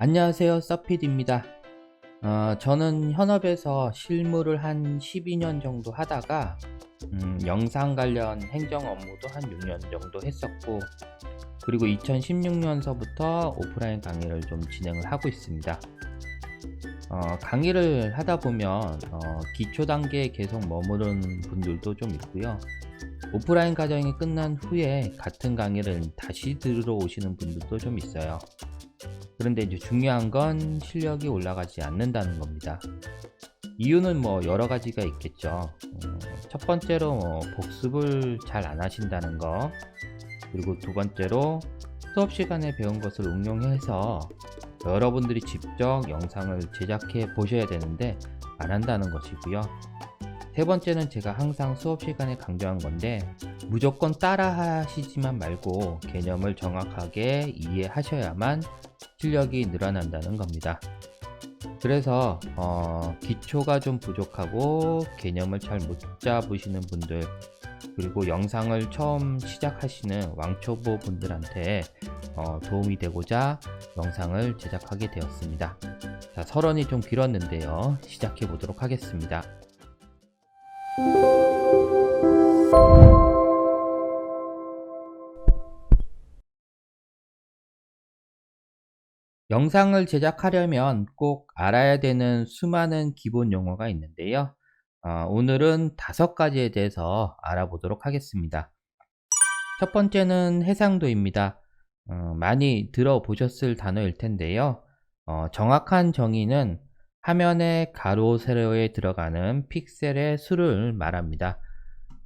안녕하세요 서피드입니다. 어, 저는 현업에서 실무를 한 12년 정도 하다가 음, 영상 관련 행정 업무도 한 6년 정도 했었고 그리고 2016년서부터 오프라인 강의를 좀 진행을 하고 있습니다. 어, 강의를 하다 보면 어, 기초 단계에 계속 머무르는 분들도 좀 있고요. 오프라인 과정이 끝난 후에 같은 강의를 다시 들어오시는 분들도 좀 있어요 그런데 이제 중요한 건 실력이 올라가지 않는다는 겁니다. 이유는 뭐 여러 가지가 있겠죠. 어, 첫 번째로 뭐 복습을 잘 안 하신다는 거, 그리고 두 번째로 수업 시간에 배운 것을 응용해서 여러분들이 직접 영상을 제작해 보셔야 되는데 안 한다는 것이고요. 세 번째는 제가 항상 수업 시간에 강조한 건데 무조건 따라 하시지만 말고 개념을 정확하게 이해하셔야만 실력이 늘어난다는 겁니다. 그래서 어, 기초가 좀 부족하고 개념을 잘 못 잡으시는 분들 그리고 영상을 처음 시작하시는 왕초보 분들한테 어, 도움이 되고자 영상을 제작하게 되었습니다. 자, 서론이 좀 길었는데요. 시작해 보도록 하겠습니다. 영상을 제작하려면 꼭 알아야 되는 수많은 기본 용어가 있는데요. 어, 오늘은 다섯 가지에 대해서 알아보도록 하겠습니다. 첫 번째는 해상도입니다. 어, 많이 들어보셨을 단어일 텐데요. 어, 정확한 정의는 화면의 가로 세로에 들어가는 픽셀의 수를 말합니다.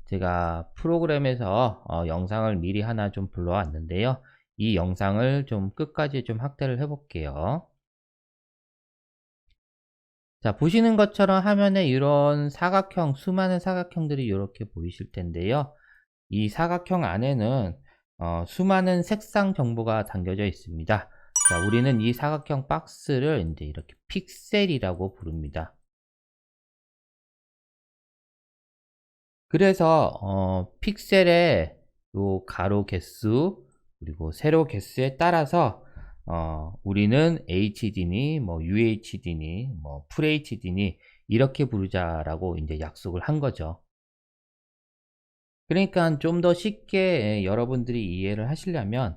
제가 프로그램에서 어, 영상을 미리 하나 좀 불러왔는데요. 이 영상을 좀 끝까지 좀 확대를 해 볼게요. 자, 보시는 것처럼 화면에 이런 사각형, 수많은 사각형들이 이렇게 보이실 텐데요. 이 사각형 안에는 어, 수많은 색상 정보가 담겨져 있습니다. 자, 우리는 이 사각형 박스를 이제 이렇게 픽셀이라고 부릅니다. 그래서 어, 픽셀의 요 가로 개수 그리고 세로 개수에 따라서 어, 우리는 HD니 뭐 UHD니 뭐 FHD니 이렇게 부르자라고 이제 약속을 한 거죠. 그러니까 좀 더 쉽게 여러분들이 이해를 하시려면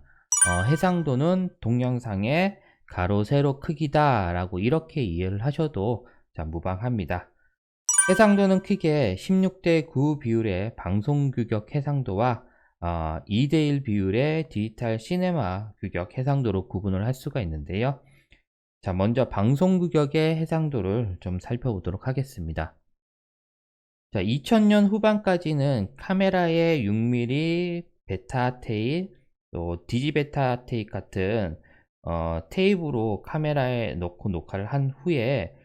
어, 해상도는 동영상의 가로 세로 크기다 라고 이렇게 이해를 하셔도 자, 무방합니다. 해상도는 크게 16대 9 비율의 방송 규격 해상도와 어, 2대1 비율의 디지털 시네마 규격 해상도로 구분을 할 수가 있는데요. 자, 먼저 방송 규격의 해상도를 좀 살펴보도록 하겠습니다. 자, 2000년 후반까지는 카메라의 6mm 베타 테일, 또 디지베타 테일 같은 어, 테이프로 카메라에 넣고 녹화를 한 후에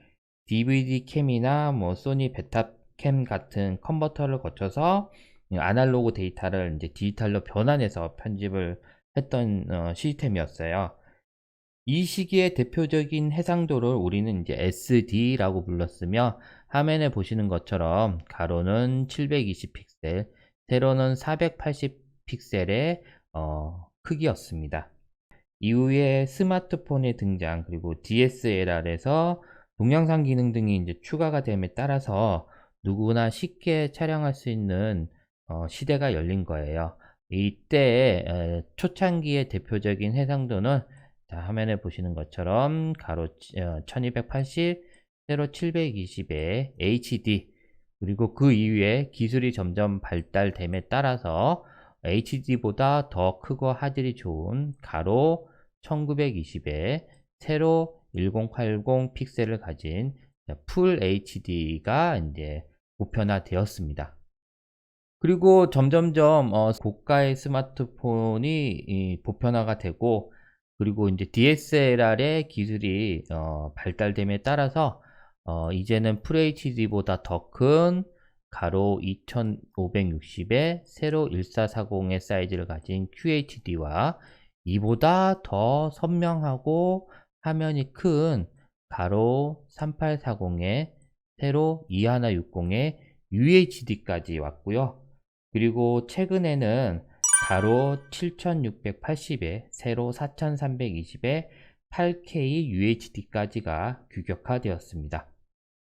DVD 캠이나 뭐 소니 베타 캠 같은 컨버터를 거쳐서 아날로그 데이터를 이제 디지털로 변환해서 편집을 했던 어, 시스템이었어요. 이 시기의 대표적인 해상도를 우리는 이제 SD라고 불렀으며 화면에 보시는 것처럼 가로는 720 픽셀, 세로는 480 픽셀의 어, 크기였습니다. 이후에 스마트폰의 등장 그리고 DSLR에서 동영상 기능 등이 이제 추가가 됨에 따라서 누구나 쉽게 촬영할 수 있는 어, 시대가 열린 거예요. 이때 초창기의 대표적인 해상도는 자, 화면에 보시는 것처럼 가로 1280, 어, 세로 720의 HD 그리고 그 이후에 기술이 점점 발달됨에 따라서 HD보다 더 크고 화질이 좋은 가로 1920에 세로 1080 픽셀을 가진 풀 HD가 이제 보편화되었습니다. 그리고 점점점 어, 고가의 스마트폰이 보편화가 되고 그리고 이제 DSLR의 기술이 어, 발달됨에 따라서 어, 이제는 FHD보다 더 큰 가로 2560에 세로 1440의 사이즈를 가진 QHD와 이보다 더 선명하고 화면이 큰 가로 3840에 세로 2160의 UHD까지 왔고요. 그리고 최근에는 가로 7680에 세로 4320에 8K UHD까지가 규격화되었습니다.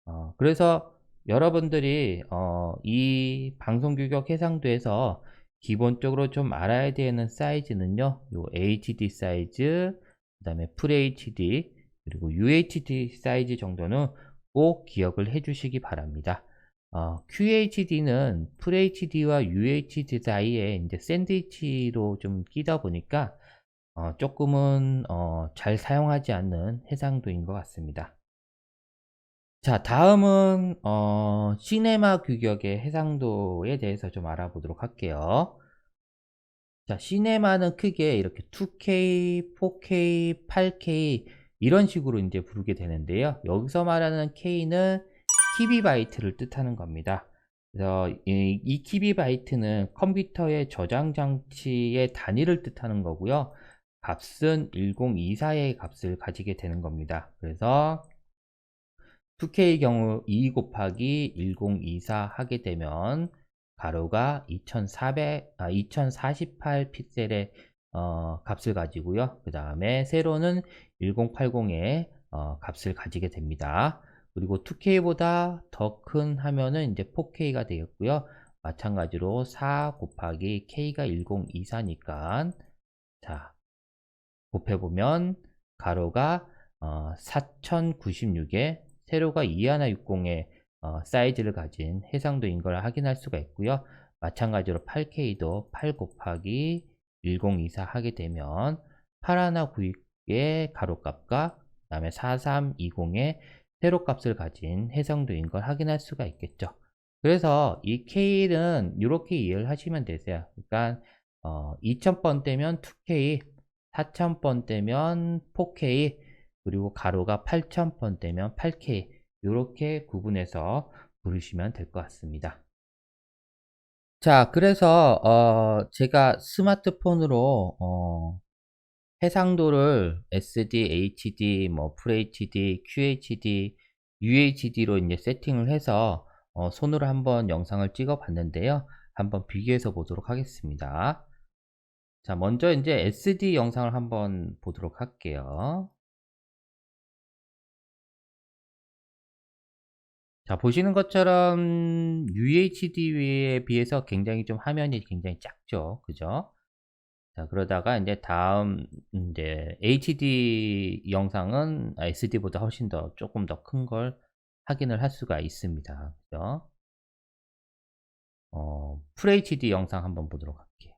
어, 그래서 여러분들이 어, 이 방송 규격 해상도에서 기본적으로 좀 알아야 되는 사이즈는요. 요 HD 사이즈, 그 다음에 FHD, 그리고 UHD 사이즈 정도는 꼭 기억을 해 주시기 바랍니다. 어, QHD는 FHD와 UHD 사이에 이제 샌드위치로 좀 끼다 보니까 어, 조금은 어, 잘 사용하지 않는 해상도인 것 같습니다. 자, 다음은 어, 시네마 규격의 해상도에 대해서 좀 알아보도록 할게요. 자, 시네마는 크게 이렇게 2K, 4K, 8K 이런 식으로 이제 부르게 되는데요. 여기서 말하는 K는 키비바이트를 뜻하는 겁니다. 그래서 이, 이 키비바이트는 컴퓨터의 저장 장치의 단위를 뜻하는 거고요. 값은 1024의 값을 가지게 되는 겁니다. 그래서 2K의 경우 2 곱하기 1024 하게 되면 가로가 2400, 아, 2048 픽셀의 어, 값을 가지고요. 그 다음에 세로는 1080의 어, 값을 가지게 됩니다. 그리고 2K보다 더 큰 화면은 이제 4K가 되겠고요. 마찬가지로 4 곱하기 K가 1024니까 자 곱해보면 가로가 어, 4096에 세로가 2160의 어, 사이즈를 가진 해상도인 걸 확인할 수가 있고요. 마찬가지로 8K도 8 곱하기 1024 하게 되면 8196의 가로값과 그 다음에 4320의 세로 값을 가진 해상도인 걸 확인할 수가 있겠죠. 그래서 이 K는 이렇게 이해를 하시면 되세요. 그러니까 어, 2000번대면 2K, 4000번대면 4K, 그리고 가로가 8000번대면 8K 이렇게 구분해서 부르시면 될 것 같습니다. 자, 그래서 어, 제가 스마트폰으로 어, 해상도를 SD, HD, 뭐 FHD, QHD, UHD로 이제 세팅을 해서 어, 손으로 한번 영상을 찍어 봤는데요. 한번 비교해서 보도록 하겠습니다. 자, 먼저 이제 SD 영상을 한번 보도록 할게요. 자, 보시는 것처럼 UHD에 비해서 굉장히 좀 화면이 굉장히 작죠. 그죠? 자, 그러다가 이제 다음 이제 HD 영상은 SD보다 훨씬 더 조금 더 큰 걸 확인을 할 수가 있습니다. 그죠? 어, FHD 영상 한번 보도록 할게요.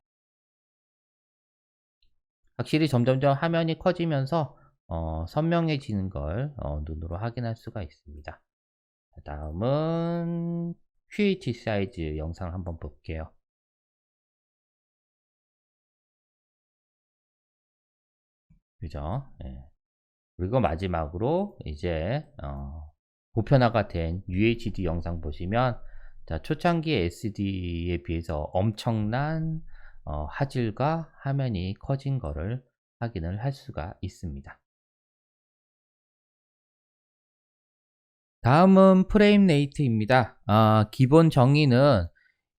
확실히 점점점 화면이 커지면서 어, 선명해지는 걸 어, 눈으로 확인할 수가 있습니다. 다음은 QH 사이즈 영상 한번 볼게요. 그죠? 예. 그리고 마지막으로 이제 어, 보편화가 된 UHD 영상 보시면 자, 초창기 SD에 비해서 엄청난 어, 화질과 화면이 커진 거를 확인을 할 수가 있습니다. 다음은 프레임 레이트입니다. 아, 기본 정의는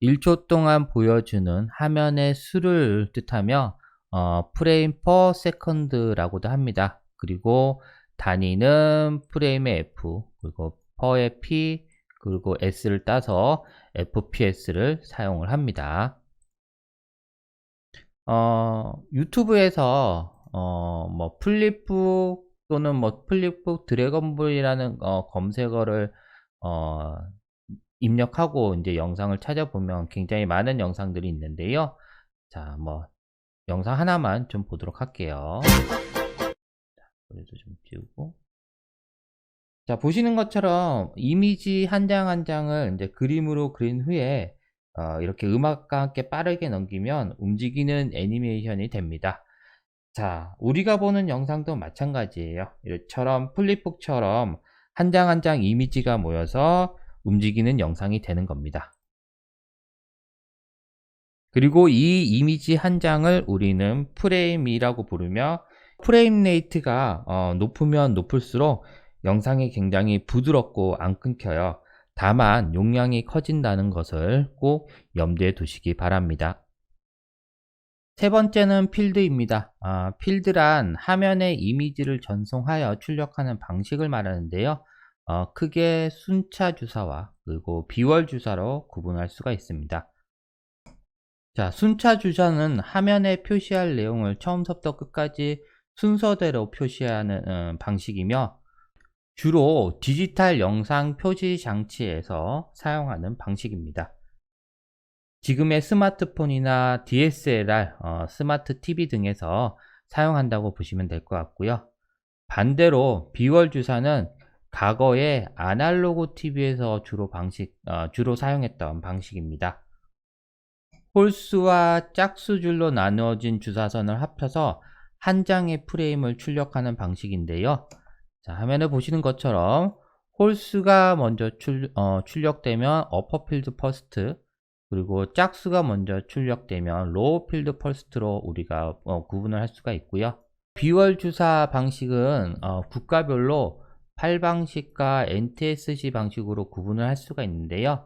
1초 동안 보여주는 화면의 수를 뜻하며 어, 프레임 퍼 세컨드라고도 합니다. 그리고 단위는 프레임의 F, 그리고 퍼의 P, 그리고 S를 따서 FPS를 사용을 합니다. 어, 유튜브에서 어, 뭐 플립북 또는 뭐 플립북 드래곤볼이라는 어, 검색어를 어, 입력하고 이제 영상을 찾아보면 굉장히 많은 영상들이 있는데요. 자, 뭐 영상 하나만 좀 보도록 할게요. 그래도 좀 띄우고. 자, 보시는 것처럼 이미지 한장한 장을 이제 그림으로 그린 후에 어, 이렇게 음악과 함께 빠르게 넘기면 움직이는 애니메이션이 됩니다. 자, 우리가 보는 영상도 마찬가지예요. 이처럼 플립북처럼 한 장 한 장 이미지가 모여서 움직이는 영상이 되는 겁니다. 그리고 이 이미지 한 장을 우리는 프레임이라고 부르며 프레임 레이트가 어, 높으면 높을수록 영상이 굉장히 부드럽고 안 끊겨요. 다만 용량이 커진다는 것을 꼭 염두에 두시기 바랍니다. 세 번째는 필드입니다. 아, 필드란 화면에 이미지를 전송하여 출력하는 방식을 말하는데요. 어, 크게 순차 주사와 그리고 비월 주사로 구분할 수가 있습니다. 자, 순차 주사는 화면에 표시할 내용을 처음부터 끝까지 순서대로 표시하는 음, 방식이며 주로 디지털 영상 표시 장치에서 사용하는 방식입니다. 지금의 스마트폰이나 DSLR, 어, 스마트 TV 등에서 사용한다고 보시면 될 것 같고요. 반대로 비월 주사는 과거에 아날로그 TV에서 주로 방식, 어, 주로 사용했던 방식입니다. 홀수와 짝수 줄로 나누어진 주사선을 합쳐서 한 장의 프레임을 출력하는 방식인데요. 자, 화면에 보시는 것처럼 홀수가 먼저 출, 어, 출력되면 어퍼필드 퍼스트 그리고 짝수가 먼저 출력되면 로우 필드 퍼스트로 우리가 어, 구분을 할 수가 있고요. 비월 주사 방식은 어, 국가별로 8방식과 NTSC 방식으로 구분을 할 수가 있는데요.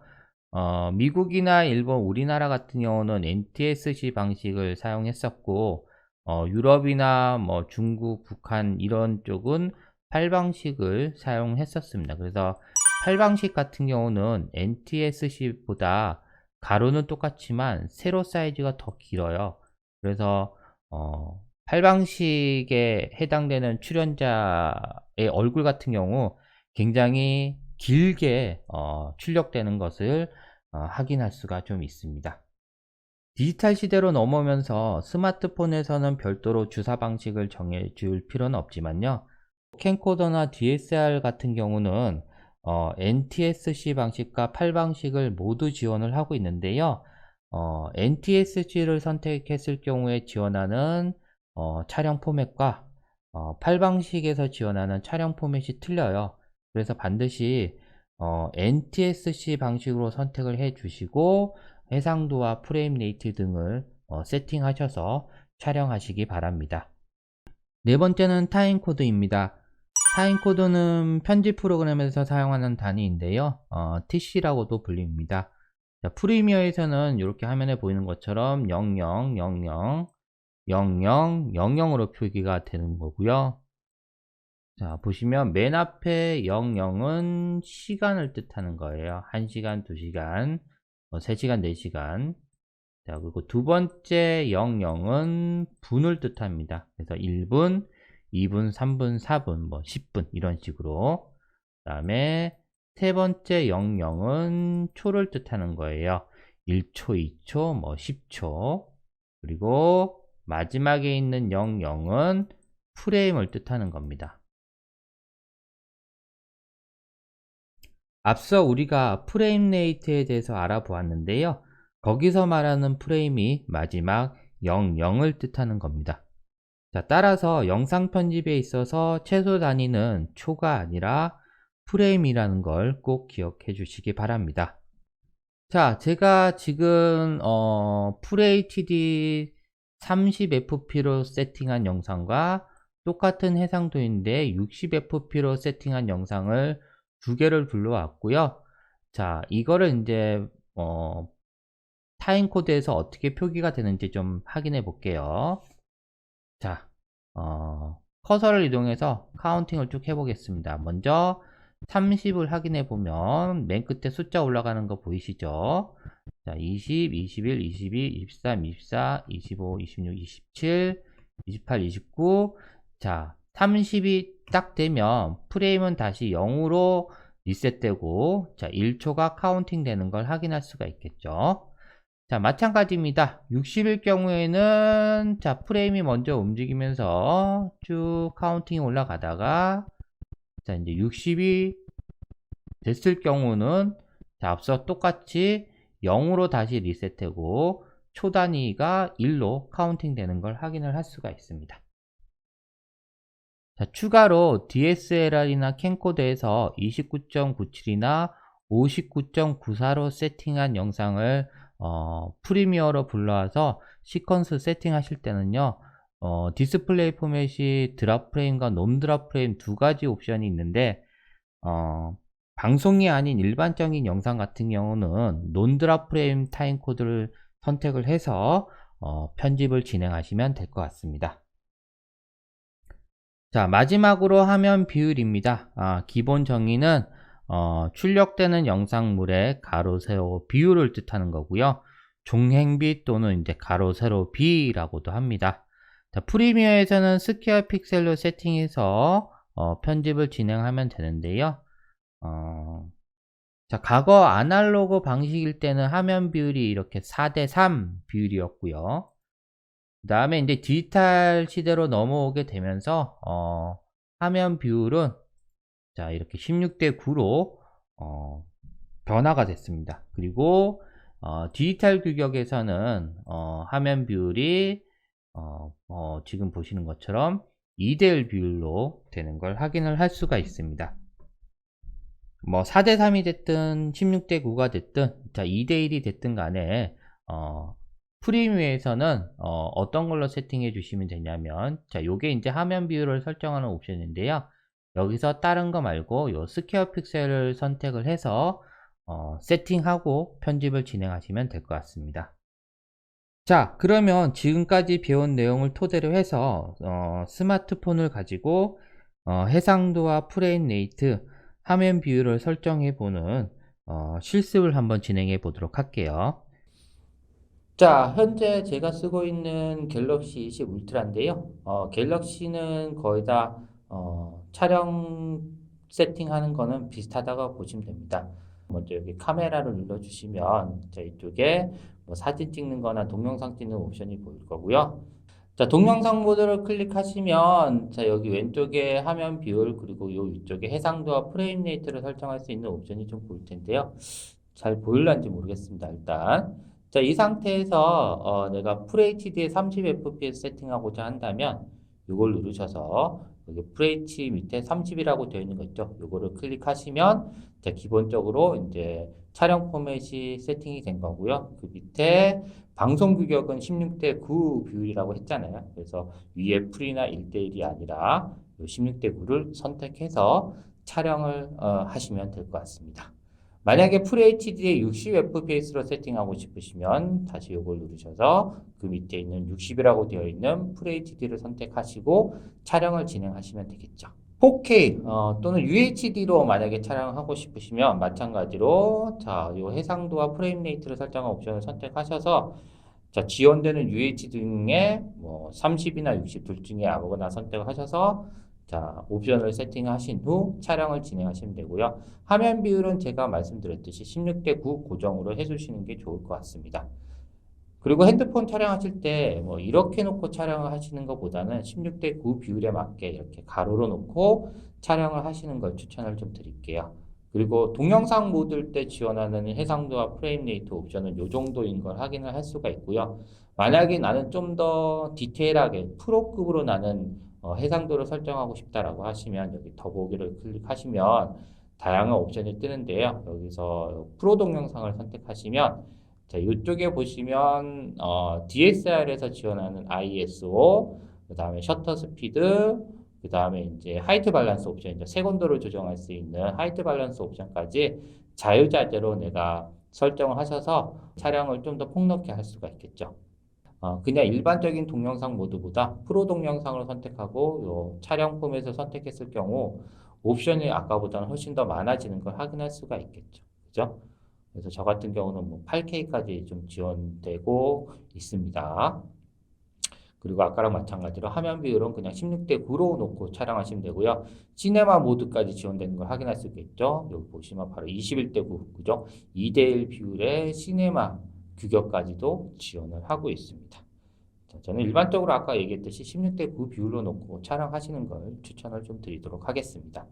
어, 미국이나 일본, 우리나라 같은 경우는 NTSC 방식을 사용했었고 어, 유럽이나 뭐 중국, 북한 이런 쪽은 8방식을 사용했었습니다. 그래서 8방식 같은 경우는 NTSC보다 가로는 똑같지만 세로 사이즈가 더 길어요. 그래서 어, 8방식에 해당되는 출연자의 얼굴 같은 경우 굉장히 길게 어, 출력되는 것을 어, 확인할 수가 좀 있습니다. 디지털 시대로 넘어오면서 스마트폰에서는 별도로 주사 방식을 정해줄 필요는 없지만요. 캠코더나 DSR 같은 경우는 어, NTSC 방식과 8방식을 모두 지원을 하고 있는데요. 어, NTSC를 선택했을 경우에 지원하는 어, 촬영 포맷과 어, 8방식에서 지원하는 촬영 포맷이 틀려요. 그래서 반드시 어, NTSC 방식으로 선택을 해 주시고 해상도와 프레임 레이트 등을 어, 세팅하셔서 촬영하시기 바랍니다. 네 번째는 타임코드입니다. 타임코드는 편집 프로그램에서 사용하는 단위인데요. 어, TC라고도 불립니다. 자, 프리미어에서는 이렇게 화면에 보이는 것처럼 00, 00, 00, 00으로 표기가 되는 거고요. 자, 보시면 맨 앞에 00은 시간을 뜻하는 거예요. 1시간, 2시간, 뭐 3시간, 4시간. 자, 그리고 두 번째 00은 분을 뜻합니다. 그래서 1분, 2분, 3분, 4분, 뭐 10분 이런 식으로 그 다음에 세 번째 00은 초를 뜻하는 거예요. 1초, 2초, 뭐 10초 그리고 마지막에 있는 00은 프레임을 뜻하는 겁니다. 앞서 우리가 프레임 레이트에 대해서 알아보았는데요. 거기서 말하는 프레임이 마지막 00을 뜻하는 겁니다. 자, 따라서 영상 편집에 있어서 최소 단위는 초가 아니라 프레임이라는 걸 꼭 기억해 주시기 바랍니다. 자, 제가 지금 어, FHD 30fp로 세팅한 영상과 똑같은 해상도인데 60fp로 세팅한 영상을 두 개를 불러왔고요. 자, 이거를 이제 어, 타임 코드에서 어떻게 표기가 되는지 좀 확인해 볼게요. 자, 어, 커서를 이동해서 카운팅을 쭉 해보겠습니다. 먼저 30을 확인해 보면 맨 끝에 숫자 올라가는 거 보이시죠? 자, 20, 21, 22, 23, 24, 25, 26, 27, 28, 29. 자, 30이 딱 되면 프레임은 다시 0으로 리셋되고 자, 1초가 카운팅 되는 걸 확인할 수가 있겠죠. 자, 마찬가지입니다. 60일 경우에는 자, 프레임이 먼저 움직이면서 쭉 카운팅이 올라가다가 자, 이제 60이 됐을 경우는 자, 앞서 똑같이 0으로 다시 리셋되고 초 단위가 1로 카운팅 되는 걸 확인을 할 수가 있습니다. 자, 추가로 DSLR이나 캠코더에서 29.97이나 59.94로 세팅한 영상을 어, 프리미어로 불러와서 시퀀스 세팅하실 때는요. 어, 디스플레이 포맷이 드랍 프레임과 논 드랍 프레임 두 가지 옵션이 있는데 어, 방송이 아닌 일반적인 영상 같은 경우는 논 드랍 프레임 타임 코드를 선택을 해서 어, 편집을 진행하시면 될 것 같습니다. 자, 마지막으로 화면 비율입니다. 아, 기본 정의는 어, 출력되는 영상물의 가로, 세로 비율을 뜻하는 거고요. 종행비 또는 이제 가로, 세로 비라고도 합니다. 자, 프리미어에서는 스퀘어 픽셀로 세팅해서 어, 편집을 진행하면 되는데요. 어, 자, 과거 아날로그 방식일 때는 화면 비율이 이렇게 4대3 비율이었고요. 그 다음에 이제 디지털 시대로 넘어오게 되면서, 어, 화면 비율은 자, 이렇게 16대 9로, 어, 변화가 됐습니다. 그리고, 어, 디지털 규격에서는, 어, 화면 비율이, 어, 어, 지금 보시는 것처럼 2대1 비율로 되는 걸 확인을 할 수가 있습니다. 뭐 4대3이 됐든 16대9가 됐든 자 2대1이 됐든 간에 어, 프리미어에서는 어, 떤 걸로 세팅해 주시면 되냐면 자 요게 이제 화면 비율을 설정하는 옵션인데요 여기서 다른 거 말고 요 스퀘어 픽셀을 선택을 해서 어, 세팅하고 편집을 진행하시면 될 것 같습니다 자 그러면 지금까지 배운 내용을 토대로 해서 어, 스마트폰을 가지고 어, 해상도와 프레임 레이트 화면 비율을 설정해 보는 어, 실습을 한번 진행해 보도록 할게요. 자, 현재 제가 쓰고 있는 갤럭시 20 울트라인데요. 어, 갤럭시는 거의 다 어, 촬영 세팅하는 거는 비슷하다고 보시면 됩니다. 먼저 여기 카메라를 눌러주시면 자, 이쪽에 뭐 사진 찍는 거나 동영상 찍는 옵션이 보일 거고요. 자, 동영상 모드를 클릭하시면 자, 여기 왼쪽에 화면 비율 그리고 요 위쪽에 해상도와 프레임 레이트를 설정할 수 있는 옵션이 좀 보일 텐데요. 잘 보일란지 모르겠습니다. 일단 자, 이 상태에서 어, 내가 FHD에 30fps 세팅하고자 한다면 이걸 누르셔서 여기 FH 밑에 30이라고 되어 있는 거 있죠. 이거를 클릭하시면 자, 기본적으로 이제 촬영 포맷이 세팅이 된 거고요. 그 밑에 방송 규격은 16대 9 비율이라고 했잖아요. 그래서 위에 풀이나 1대1이 아니라 16대 9를 선택해서 촬영을 어, 하시면 될 것 같습니다. 만약에 FHD에 60fps로 세팅하고 싶으시면 다시 이걸 누르셔서 그 밑에 있는 60이라고 되어 있는 FHD를 선택하시고 촬영을 진행하시면 되겠죠. 4K 어, 또는 UHD로 만약에 촬영하고 싶으시면 마찬가지로 자, 요 해상도와 프레임 레이트를 설정한 옵션을 선택하셔서 자, 지원되는 UH 등의 뭐 30이나 60 둘 중에 아무거나 선택을 하셔서 자, 옵션을 세팅하신 후 촬영을 진행하시면 되고요. 화면 비율은 제가 말씀드렸듯이 16대 9 고정으로 해주시는 게 좋을 것 같습니다. 그리고 핸드폰 촬영하실 때 뭐 이렇게 놓고 촬영을 하시는 것보다는 16대 9 비율에 맞게 이렇게 가로로 놓고 촬영을 하시는 걸 추천을 좀 드릴게요. 그리고 동영상 모드일 때 지원하는 해상도와 프레임 레이트 옵션은 이 정도인 걸 확인을 할 수가 있고요. 만약에 나는 좀 더 디테일하게 프로급으로 나는 어, 해상도를 설정하고 싶다라고 하시면 여기 더보기를 클릭하시면 다양한 옵션이 뜨는데요. 여기서 프로 동영상을 선택하시면 자, 이쪽에 보시면 어, DSLR에서 지원하는 ISO, 그 다음에 셔터 스피드, 그 다음에 이제 하이트 밸런스 옵션, 이제 세곤도를 조정할 수 있는 하이트 밸런스 옵션까지 자유자재로 내가 설정을 하셔서 촬영을 좀 더 폭넓게 할 수가 있겠죠. 어, 그냥 일반적인 동영상 모드보다 프로 동영상을 선택하고 요 촬영 폼에서 선택했을 경우 옵션이 아까보다는 훨씬 더 많아지는 걸 확인할 수가 있겠죠. 그죠? 그래서 저 같은 경우는 뭐 8K까지 좀 지원되고 있습니다. 그리고 아까랑 마찬가지로 화면 비율은 그냥 16대 9로 놓고 촬영하시면 되고요. 시네마 모드까지 지원되는 걸 확인할 수 있겠죠. 여기 보시면 바로 21대 9, 그죠? 2대 1 비율의 시네마 규격까지도 지원을 하고 있습니다. 자, 저는 일반적으로 아까 얘기했듯이 16대 9 비율로 놓고 촬영하시는 걸 추천을 좀 드리도록 하겠습니다.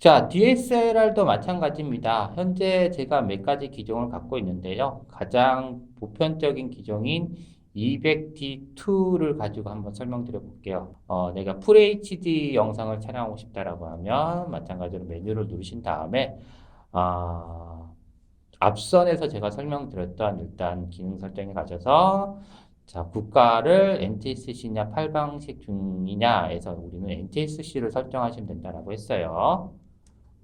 자, DSLR도 마찬가지입니다. 현재 제가 몇 가지 기종을 갖고 있는데요. 가장 보편적인 기종인 200D2를 가지고 한번 설명드려 볼게요. 어, 내가 FHD 영상을 촬영하고 싶다라고 하면 마찬가지로 메뉴를 누르신 다음에 어, 앞선에서 제가 설명드렸던 일단 기능 설정에 가셔서 자, 국가를 NTSC냐 8방식 중이냐에서 우리는 NTSC를 설정하시면 된다라고 했어요.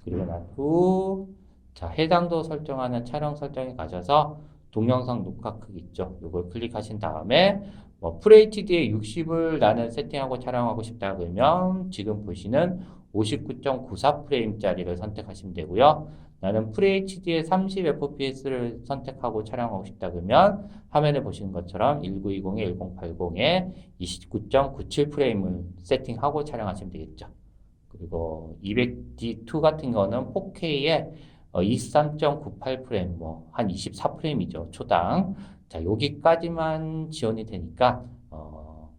그리고 난 후, 자, 해당도 설정하는 촬영 설정에 가셔서 동영상 녹화 크기 있죠. 이걸 클릭하신 다음에 뭐 FHD에 60을 나는 세팅하고 촬영하고 싶다 그러면 지금 보시는 59.94 프레임짜리를 선택하시면 되고요. 나는 FHD에 30 fps를 선택하고 촬영하고 싶다 그러면 화면에 보시는 것처럼 1920에 1080에 29.97 프레임을 세팅하고 촬영하시면 되겠죠. 그리고 200D2 같은 거는 4K에 23.98 프레임, 뭐 한 24 프레임이죠 초당. 자 여기까지만 지원이 되니까 어,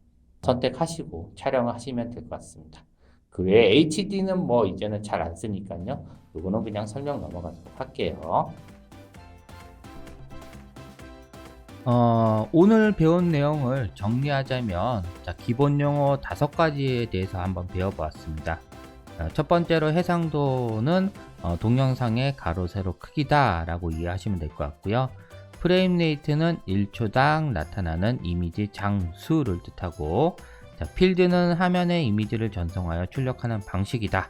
선택하시고 촬영을 하시면 될 것 같습니다. 그 외에 HD는 뭐 이제는 잘 안 쓰니까요. 요거는 그냥 설명 넘어가도록 할게요. 어, 오늘 배운 내용을 정리하자면 자, 기본 용어 다섯 가지에 대해서 한번 배워보았습니다. 어, 첫 번째로 해상도는 어, 동영상의 가로 세로 크기다 라고 이해하시면 될 것 같고요. 프레임 레이트는 1초당 나타나는 이미지 장수를 뜻하고 자, 필드는 화면의 이미지를 전송하여 출력하는 방식이다.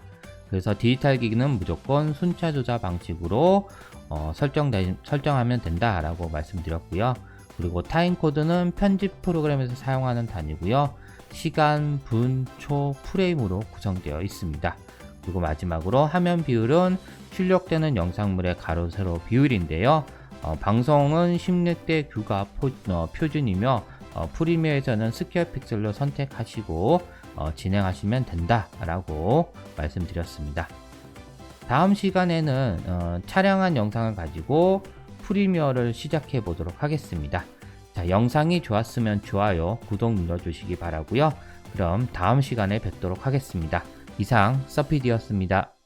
그래서 디지털 기기는 무조건 순차 조작 방식으로 어, 설정 설정하면 된다라고 말씀드렸고요. 그리고 타임 코드는 편집 프로그램에서 사용하는 단위고요. 시간, 분, 초, 프레임으로 구성되어 있습니다. 그리고 마지막으로 화면 비율은 출력되는 영상물의 가로 세로 비율인데요. 어, 방송은 16대 규가 포, 어, 표준이며 어, 프리미어에서는 스퀘어 픽셀로 선택하시고 어, 진행하시면 된다라고 말씀드렸습니다. 다음 시간에는 어, 촬영한 영상을 가지고 프리미어를 시작해 보도록 하겠습니다. 자, 영상이 좋았으면 좋아요, 구독 눌러주시기 바라고요. 그럼 다음 시간에 뵙도록 하겠습니다. 이상 서피디였습니다.